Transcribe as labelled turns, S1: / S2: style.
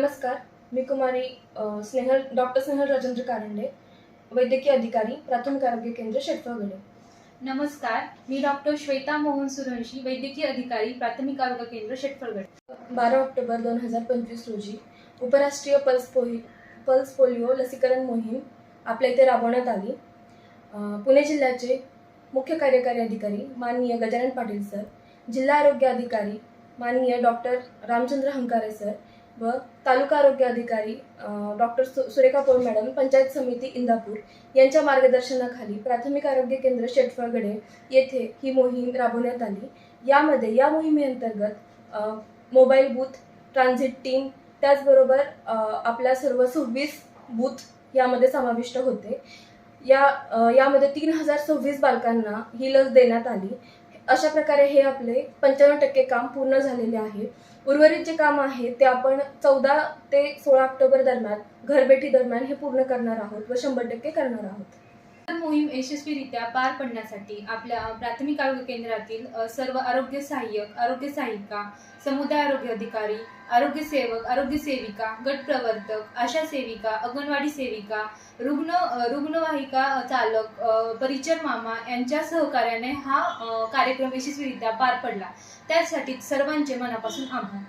S1: नमस्कार मी कुमारी स्नेहल डॉक्टर स्नेहल राजेंद्र कारंडे वैद्यकीय अधिकारी प्राथमिक आरोग्य केंद्र शेटफळगडे
S2: नमस्कार मी डॉक्टर श्वेता मोहन सुरवंशी वैद्यकीय अधिकारी प्राथमिक आरोग्य केंद्र शेटफळगड
S1: बारा ऑक्टोबर दोन हजार पंचवीस रोजी उपराष्ट्रीय पल्स पोहि पल्स पोलिओ लसीकरण मोहीम आपल्या इथे राबवण्यात आली. पुणे जिल्ह्याचे मुख्य कार्यकारी अधिकारी माननीय गजानन पाटील सर जिल्हा आरोग्य अधिकारी माननीय डॉक्टर रामचंद्र हंकारे सर व तालुका आरोग्य अधिकारी डॉक्टर सुरेखा पोळ मॅडम पंचायत समिती इंदापूर यांच्या मार्गदर्शनाखाली प्राथमिक आरोग्य केंद्र शेटफळगडे येथे ही मोहीम राबवण्यात आली. यामध्ये या मोहिमेअंतर्गत मोबाईल बूथ ट्रान्झिट टीम त्याचबरोबर आपल्या सर्व सव्वीस बूथ यामध्ये समाविष्ट होते. या यामध्ये तीन हजार सव्वीस बालकांना ही लस देण्यात आली. अशा प्रकारे हे आपले पंच्याण्णव टक्के काम पूर्ण झालेले आहे. उर्वरित जे काम आहे ते आपण चौदा ते सोळा ऑक्टोबर दरम्यान घरबेटी दरम्यान हे पूर्ण करणार आहोत व शंभर टक्के करणार आहोत.
S2: मोहीम यशस्वीरित्या पार पडण्यासाठी आपल्या प्राथमिक आरोग्य केंद्रातील सर्व आरोग्य सहाय्यक आरोग्य सहायिका समुदाय आरोग्य अधिकारी आरोग्य सेवक आरोग्य सेविका गट प्रवर्तक आशा सेविका अंगणवाडी सेविका रुग्ण रुग्णवाहिका चालक परिचर मामा यांच्या सहकार्याने हा कार्यक्रम यशस्वीरित्या पार पडला. त्यासाठी सर्वांचे मनापासून आभार.